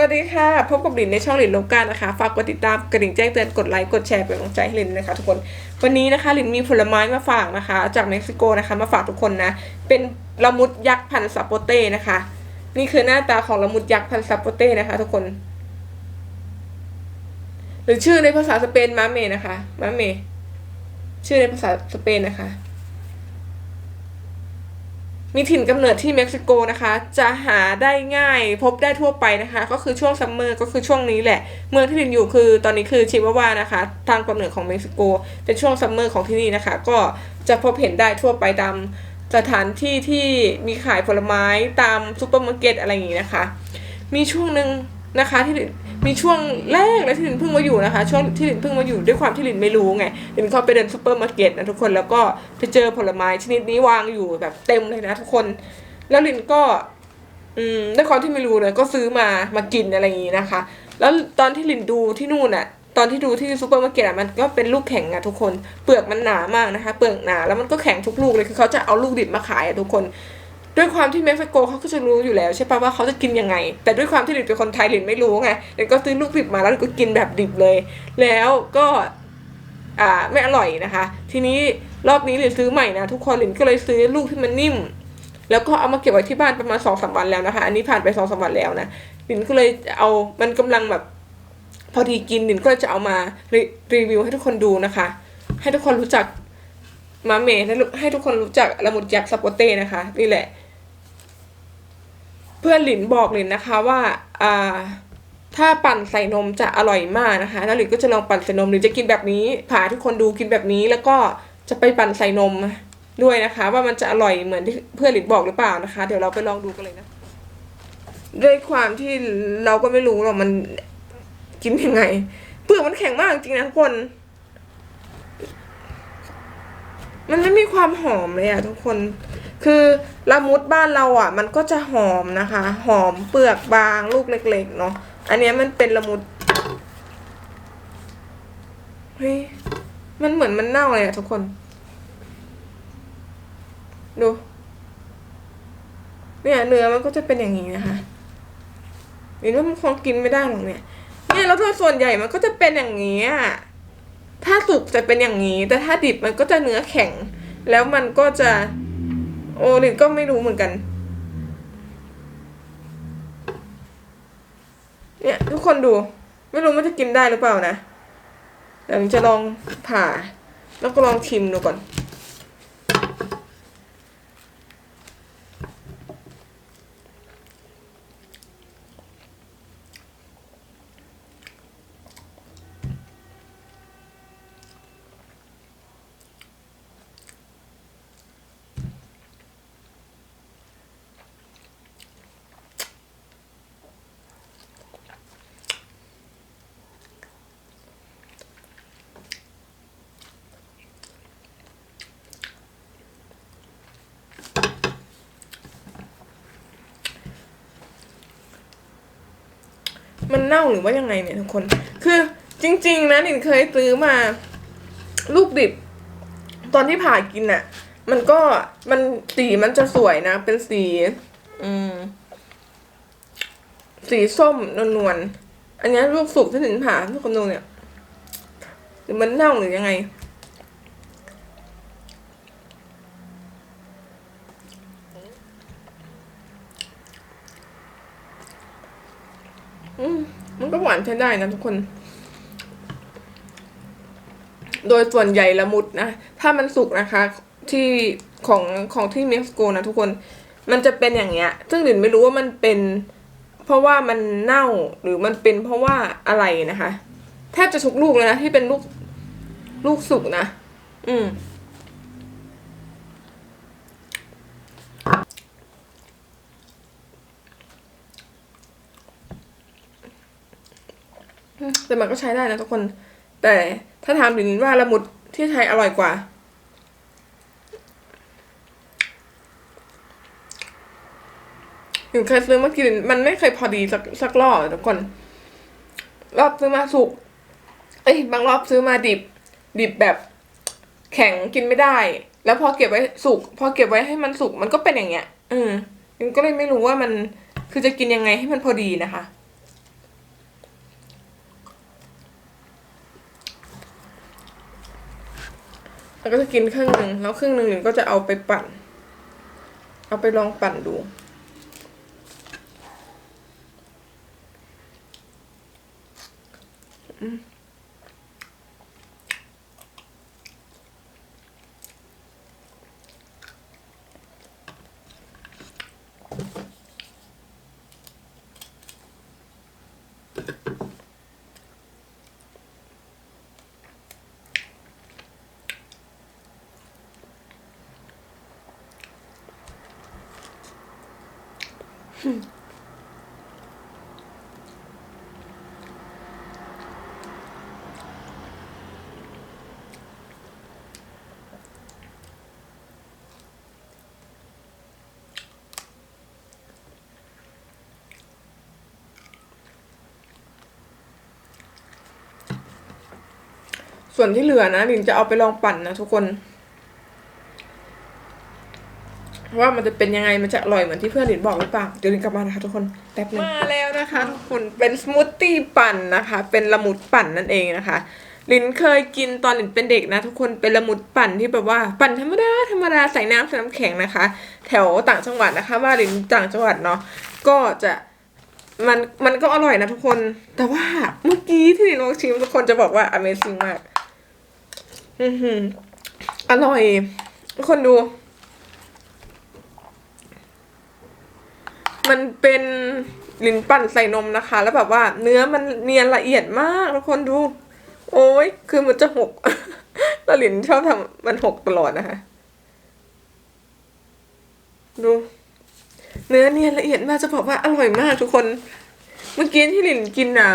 วัสดีค่ะ พบกับหลินในช่องหลินโลกานะคะ ฝากกดติดตามกระดิ่งแจ้งเตือนกดไลค์กดแชร์เป็นกำลังใจให้หลินนะคะ ทุกคนวันนี้นะคะหลินมีผลไม้มาฝากนะคะ จากเม็กซิโกนะคะมาฝากทุกคนนะ เป็นละมุดยักษ์พันธุ์ซาโปเต้นะคะ นี่คือหน้าตาของละมุดยักษ์พันธุ์ซาโปเต้นะคะ ทุกคน หรือชื่อในภาษาสเปนมาเมนะคะมาเมชื่อในภาษาสเปนนะคะ มีถิ่นกำเนิดที่เม็กซิโกนะคะ จะหาได้ง่ายพบได้ทั่วไปนะคะ ก็คือช่วงซัมเมอร์ก็คือช่วงนี้แหละ เมืองที่ลินอยู่คือตอนนี้คือชิวาวานะคะทางกำเนิดของเม็กซิโกเป็นช่วงซัมเมอร์ของที่นี่นะคะ ก็จะพบเห็นได้ทั่วไปตามสถานที่ที่มีขายผลไม้ตามซูเปอร์มาร์เก็ตอะไรอย่างนี้นะคะ มีช่วงหนึ่งนะคะที่ มีช่วงแรกเลยที่ลินเพิ่งมาอยู่นะคะ ช่วงที่ลินเพิ่งมาอยู่ด้วยความที่ลินไม่รู้ไงลินเข้าไปเดินซูเปอร์มาร์เก็ตนะทุกคนแล้วก็ไปเจอผลไม้ชนิดนี้วางอยู่แบบเต็มเลยนะทุกคน แล้วลินก็ อืมด้วยความที่ไม่รู้เลยก็ซื้อมามากินอะไรอย่างนี้นะคะ แล้วตอนที่ลินดูที่นู่นอะตอนที่ดูที่ซูเปอร์มาร์เก็ตอะมันก็เป็นลูกแข็งอะทุกคน เปลือกมันหนามากนะคะ เปลือกหนาแล้วมันก็แข็งทุกลูกเลยคือเขาจะเอาลูกดิบมาขายอะทุกคน ด้วยความที่เม็กซิโกเขาก็จะรู้อยู่แล้วใช่ปะว่าเขาจะกินยังไง แต่ด้วยความที่หลินเป็นคนไทยหลินไม่รู้ไงหลินก็ซื้อลูกดิบมาแล้วก็กินแบบดิบเลย แล้วก็อ่าไม่อร่อยนะคะ ทีนี้รอบนี้หลินซื้อใหม่นะทุกคนหลินก็เลยซื้อลูกที่มันนิ่ม แล้วก็เอามาเก็บไว้ที่บ้านประมาณสองสามวันแล้วนะคะ อันนี้ผ่านไปสองสามวันแล้วนะหลินก็เลยเอามันกำลังแบบพอดีกินหลินก็จะเอามารรีวิวให้ทุกคนดูนะคะ ให้ทุกคนรู้จัก มาเมย์ให้ทุกคนรู้จักละมุดยักษ์สปอเต้นะคะ นี่แหละ เพื่อนหลินบอกหลินนะคะว่าอ่าถ้าปั่นใส่นมจะอร่อยมากนะคะแล้วหลินก็จะลองปั่นใส่นมหรือจะกินแบบนี้พาทุกคนดูกินแบบนี้แล้วก็จะไปปั่นใส่นมด้วยนะคะ ว่ามันจะอร่อยเหมือนที่เพื่อนหลินบอกหรือเปล่านะคะ เดี๋ยวเราไปลองดูกันเลยนะ ด้วยความที่เราก็ไม่รู้หรอกมันกินยังไง เปลือกมันแข็งมากจริงนะทุกคน มันไม่มีความหอมเลยอะทุกคน คือละมุดบ้านเราอะมันก็จะหอมนะคะ หอมเปลือกบางลูกเล็ก ๆ เนาะ อันเนี้ยมันเป็นละมุด เฮ้ย มันเหมือนมันเน่าเลยอะทุกคน ดู เนี่ยเนื้อมันก็จะเป็นอย่างนี้นะคะหรือว่ามันคงกินไม่ได้หรอกเนี่ย เนี่ยแล้วโดยส่วนใหญ่มันก็จะเป็นอย่างนี้อะ ถ้าสุกจะเป็นอย่างนี้ แต่ถ้าดิบมันก็จะเนื้อแข็ง แล้วมันก็จะ โอลินก็ไม่รู้เหมือนกัน เนี่ย ทุกคนดู ไม่รู้มันจะกินได้หรือเปล่านะเดี๋ยวจะลองผ่า แล้วก็ลองชิมดูก่อน มันเน่าหรือว่ายังไงเนี่ยทุกคน คือจริง ๆ นะหนินเคยซื้อมา ลูกดิบ ตอนที่ผ่ากินอะ่ะ มันก็มันสีมันจะสวยนะ เป็นสี อืม สีส้มนวลๆอันนี้ลูกสุกที่หนินผ่าทุกคนดูเนี่ยหรือมันเน่าหรือยังไง อืมมันก็หวาน ใช้ได้นะทุกคน โดยส่วนใหญ่ละมุดนะ ถ้ามันสุกนะคะ ที่ของของที่เม็กซิโกนะทุกคน มันจะเป็นอย่างเงี้ย ซึ่งหลินไม่รู้ว่ามันเป็น เพราะว่ามันเน่าหรือมันเป็นเพราะว่าอะไรนะคะ แทบจะทุกลูกเลยนะที่เป็นลูกลูกสุกนะ อืม แต่มันก็ใช้ได้นะทุกคน แต่ถ้าถามหลินว่าละมุดที่ไทยอร่อยกว่าหลินเคยซื้อมากินมันไม่เคยพอดีสักสักรอบทุกคน รอบซื้อมาสุก เอ้ยบางรอบซื้อมาดิบ ดิบแบบแข็งกินไม่ได้ แล้วพอเก็บไว้สุก พอเก็บไว้ให้มันสุกมันก็เป็นอย่างเงี้ย อืมก็เลยไม่รู้ว่ามันคือจะกินยังไงให้มันพอดีนะคะ แล้วก็จะกินครึ่งหนึ่งแล้วครึ่งหนึ่งหลินก็จะเอาไปปั่น เอาไปลองปั่นดู ส่วนที่เหลือนะลินจะเอาไปลองปั่นนะทุกคน ว่ามันจะเป็นยังไงมันจะอร่อยเหมือนที่เพื่อนลินบอกหรือเปล่าเดี๋ยวลินกลับมานะคะทุกคนแป๊บนึงมาแล้วนะคะทุกคนเป็นสมูทตี้ปั่นนะคะ เป็นละมุดปั่นนั่นเองนะคะลินเคยกินตอนลินเป็นเด็กนะ ทุกคนเป็นละมุดปั่นที่แบบว่าปั่นธรรมดาธรรมดาใส่น้ำใส่น้ำแข็งนะคะ แถวต่างจังหวัดนะคะว่าลินต่างจังหวัดเนาะก็จะมันมันก็อร่อยนะทุกคน แต่ว่าเมื่อกี้ที่ลินลองชิมทุกคนจะบอกว่า Amazing มาก อือหืออร่อยทุกคนดู มันเป็นลิ้นปั่นใส่นมนะคะ แล้วแบบว่าเนื้อมันเนียนละเอียดมากทุกคนดู โอ้ยคือมันจะหกแล้วลิ้นชอบทำมันหกตลอดนะคะ ดู เนื้อเนียนละเอียดมากจะบอกว่าอร่อยมากทุกคน เมื่อกี้ที่ลินกินอะ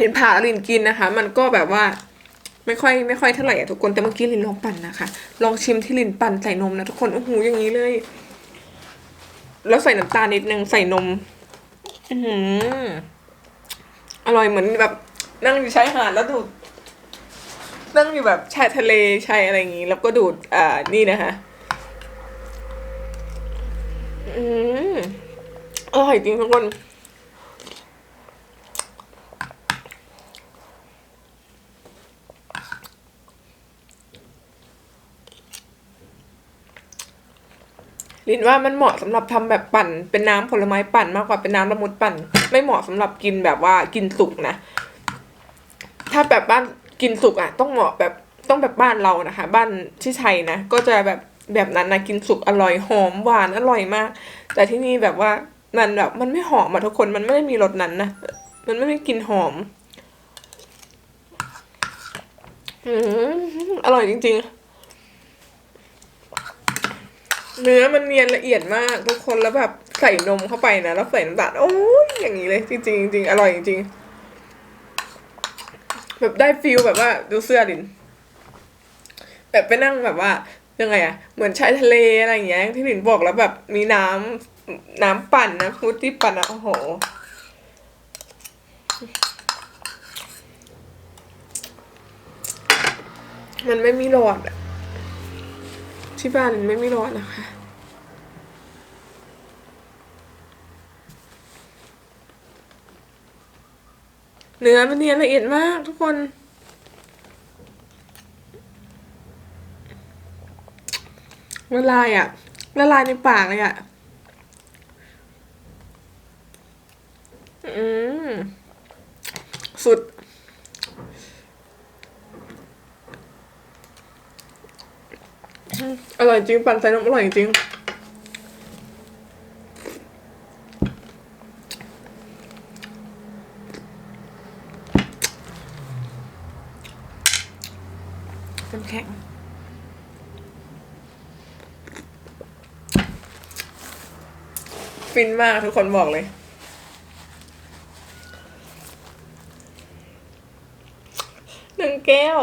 ลินผ่าลินกินนะคะ มันก็แบบว่าไม่ค่อยไม่ค่อยเท่าไหร่อะทุกคนแต่เมื่อกี้ลินลองปั่นนะคะ ลองชิมที่ลินปั่นใส่นมนะทุกคนโอ้โหอย่างนี้เลย แล้วใส่น้ำตาลนิดนึงใส่นม อืออร่อยเหมือนแบบ นั่งอยู่ชายหาดแล้วดูด นั่งอยู่แบบชายทะเลชายอะไรอย่างนี้ แล้วก็ดูด อ่า นี่นะคะ อืออร่อยจริงทุกคน ลินว่ามันเหมาะสำหรับทำแบบปั่น เป็นน้ำผลไม้ปั่นมากกว่าเป็นน้ำละมุดปั่น ไม่เหมาะสำหรับกินแบบว่ากินสุกนะ ถ้าแบบบ้านกินสุกอะ ต้องเหมาะแบบต้องแบบบ้านเรานะคะ บ้านที่ชัยนะก็จะแบบแบบนั้นนะกินสุกอร่อยหอมหวานอร่อยมาก แต่ที่นี่แบบว่ามันแบบมันไม่หอมอะทุกคนมันไม่ได้มีรสนั้นนะมันไม่ได้กลิ่นหอม อืมอร่อยจริง ๆ เนื้อมันเนียนละเอียดมากทุกคนแล้วแบบใส่นมเข้าไปนะแล้วใส่น้ำตาลโอ้ยอย่างนี้เลย จริงจริงอร่อยจริงแบบได้ฟิลแบบว่าดูเสื้อดิน แบบไปนั่งแบบว่ายังไงอะเหมือนชายทะเลอะไรอย่างเงี้ยที่หลินบอกแล้วแบบมีน้ำน้ำปั่นนะฟูดที่ปั่นอะโอ้โหมันไม่มีหลอดอะที่บ้านหลินไม่มีหลอดนะคะ เนื้อมันเนียนละเอียดมากทุกคน ละลายอะละลายในปากเลยอะอืมสุด อร่อยจริง ปั่นใส่นมอร่อยจริง ฟินมากทุกคนบอกเลย หนึ่งแก้ว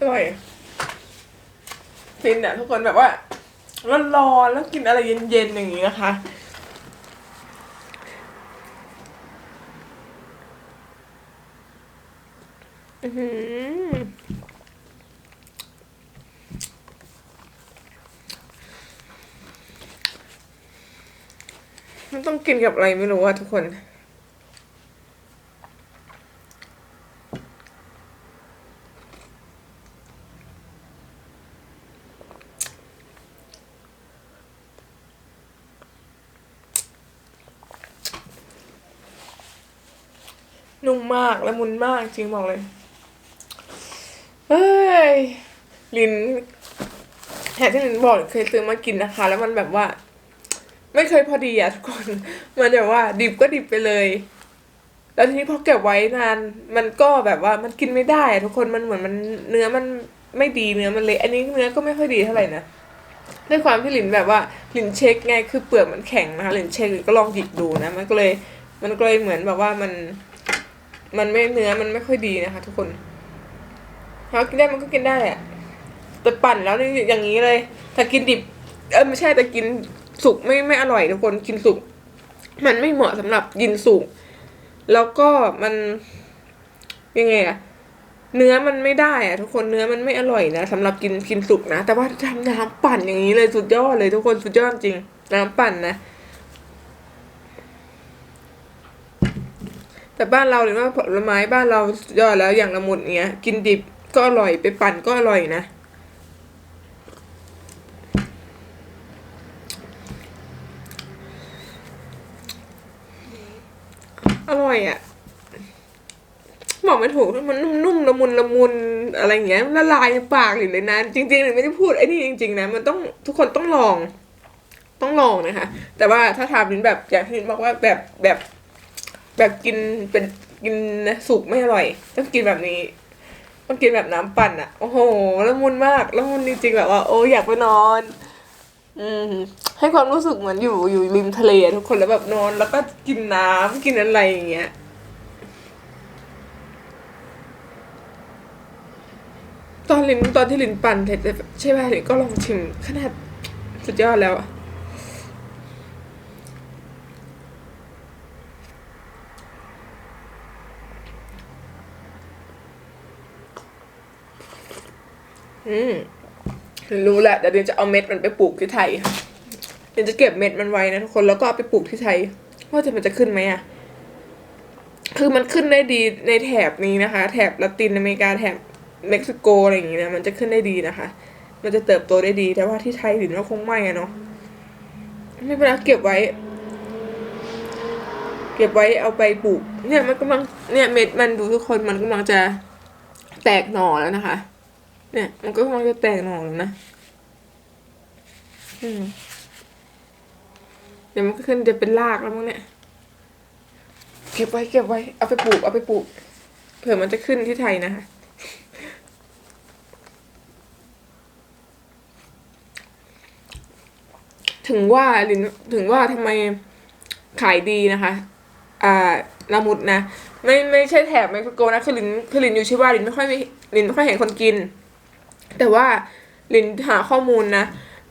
อร่อยฟินอะทุกคนแบบว่าร้อนๆแล้วกินอะไรเย็นๆอย่างนี้นะคะอือหือมันต้องกินกับอะไรไม่รู้อะทุกคน นุ่ มากละมุนมากจริงบอกเลยเฮ้ยลินแทนที่ลินบอกเคยซื้อมากินนะคะ แล้วมันแบบว่า ไม่เคยพอดีอะทุกคน มันแบบว่าดิบก็ดิบไปเลย แล้วทีนี้พอเก็บไว้นาน มันก็แบบว่ามันกินไม่ได้อะทุกคนมันเหมือนมันเนื้อมันไม่ดีเนื้อมันเละอันนี้เนื้อก็ไม่ค่อยดีเท่าไหร่นะด้วยความที่หลินแบบว่าหลินเช็คไงคือเปลือกมันแข็งนะคะหลินเช็คหลินก็ลองหยิบดูนะ มันก็เลย มันก็เลยเหมือนแบบว่ามัน มันไม่เนื้อมันไม่ค่อยดีนะคะ ทุกคนถ้ากินได้มันก็กินได้แหละแต่ปั่นแล้วนี่อย่างนี้เลย ถ้ากินดิบ เออไม่ใช่แต่กินสุกไม่ไม่อร่อยทุกคนกินสุก มันไม่เหมาะสำหรับกินสุก แล้วก็มันยังไงอะเนื้อมันไม่ได้อะทุกคนเนื้อมันไม่อร่อยนะสำหรับกินกินสุกนะ แต่ว่าทำน้ำปั่นอย่างนี้เลยสุดยอดเลยทุกคนสุดยอดจริง น้ำปั่นนะ แต่บ้านเราหรือว่าผลไม้บ้านเรายอดแล้วอย่างละมุดเนี้ย กินดิบก็อร่อยไปปั่นก็อร่อยนะอร่อยอะ่ะบอกไม่ถูกมันนุ่มๆละมุนละมุนอะไรอย่างเงี้ยละลายปากหรือเลยนะจริงๆหรือไม่ได้พูดไอ้นี่จริง ๆ นะ มันต้องทุกคนต้องลอง ต้องลองนะคะ แต่ว่าถ้าทำลิ้นแบบอย่างที่ลิ้นบอกว่าแบบแบบ แบบกินเป็นกินสุกไม่อร่อย ต้องกินแบบนี้ ต้องกินแบบน้ำปั่นอะ่ะ โอ้โหละมุนมากละมุนจริงๆแบบว่า โอ้อยากไปนอน อืมให้ความรู้สึกเหมือนอยู่อยู่ริมทะเลทุกคนแล้วแบบนอนแล้วก็กินน้ำกินอะไรอย่างเงี้ยตอนลินตอนที่ลินปั่นเสร็จใช่ไหมลินก็ลองชิมขนาดสุดยอดแล้วอะ อืมรู้แหละเดี๋ยวลินจะเอาเม็ดมันไปปลูกที่ไทยลินจะเก็บเม็ดมันไว้นะทุกคนแล้วก็เอาไปปลูกที่ไทย ว่าจะมันจะขึ้นไหมอะคือมันขึ้นได้ดีในแถบนี้นะคะ แถบละตินอเมริกาแถบเม็กซิโกอะไรอย่างเงี้ยมันจะขึ้นได้ดีนะคะ มันจะเติบโตได้ดี แต่ว่าที่ไทยหรือว่าคงไม่อะเนาะไม่เป็นไรเก็บไว้ เก็บไว้เอาไปปลูก เนี่ยมันกำลังเนี่ยเม็ดมันดูทุกคนมันกำลังจะแตกหน่อแล้วนะคะ เนี่ย มันก็กำลังจะแตกหน่อแล้วนะอืมเดี๋ยวมันก็ขึ้นจะเป็นรากแล้วมั้งเนี่ยเก็บไว้เก็บไว้เอาไปปลูกเอาไปปลูกเผื่อมันจะขึ้นที่ไทยนะคะถึงว่าลินถึงว่าทำไมขายดีนะคะ อ่าละมุดนะ ไม่ไม่ใช่แถบเม็กซิโกนะคือลินคือลินอยู่ชิว่าลินไม่ค่อยมีลินไม่ค่อยเห็นคนกิน แต่ว่าลินหาข้อมูลนะ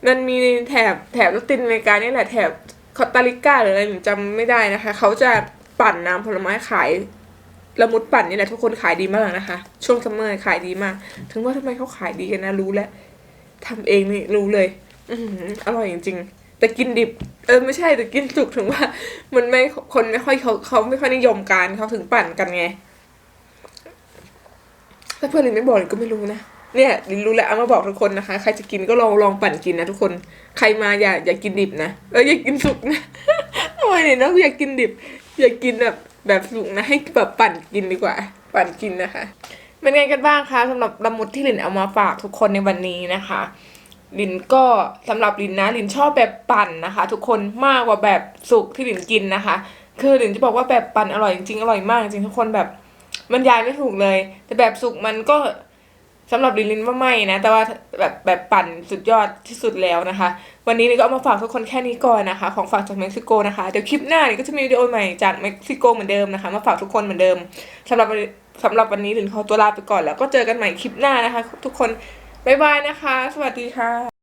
มันมีแถบแถบละตินอเมริกานี่แหละแถบคอตาริกาหรืออะไรหนูจำไม่ได้นะคะ เขาจะปั่นน้ำผลไม้ขายละมุดปั่นนี่แหละทุกคนขายดีมากนะคะ ช่วงซัมเมอร์ขายดีมาก ถึงว่าทำไมเขาขายดีกันนะรู้แล้วทำเองนี่รู้เลย อือออร่อยจริงๆ แต่กินดิบ เออไม่ใช่แต่กินสุกถึงว่า มันไม่คนไม่ค่อยเขาเขาไม่ค่อยนิยมการเขาถึงปั่นกันไงถ้าเพื่อนลินไม่บอกลินก็ไม่รู้นะ เนี่ยลินรู้แล้วเอามาบอกทุกคนนะคะ ใครจะกินก็ลองลองปั่นกินนะทุกคนใครมาอย่าอย่ากินดิบนะเอออย่ากินสุกนะทำไมเนี่ยนะอยากกินดิบ อยากกินแบบแบบสุกนะให้แบบปั่นกินดีกว่า ปั่นกินนะคะเป็นไงกันบ้างคะสำหรับละมุดที่ลินเอามาฝากทุกคนในวันนี้นะคะ ลินก็สำหรับลินนะลินชอบแบบปั่นนะคะ ทุกคนมากกว่าแบบสุกที่ลินกินนะคะ คือลินจะบอกว่าแบบปั่นอร่อยจริงๆอร่อยมากจริงทุกคนแบบมันยายไม่ถูกเลย แต่แบบสุกมันก็ สำหรับลินลินว่าไม่นะ แต่ว่าแบบแบบปั่นสุดยอดที่สุดแล้วนะคะ วันนี้นี่ก็เอามาฝากทุกคนแค่นี้ก่อนนะคะ ของฝากจากเม็กซิโกนะคะเดี๋ยวคลิปหน้านี่ก็จะมีวิดีโอใหม่จากเม็กซิโกเหมือนเดิมนะคะ มาฝากทุกคนเหมือนเดิมสำหรับสำหรับวันนี้ลินขอตัวลาไปก่อนแล้วก็เจอกันใหม่คลิปหน้านะคะ ทุกคนบ๊ายบายนะคะ สวัสดีค่ะ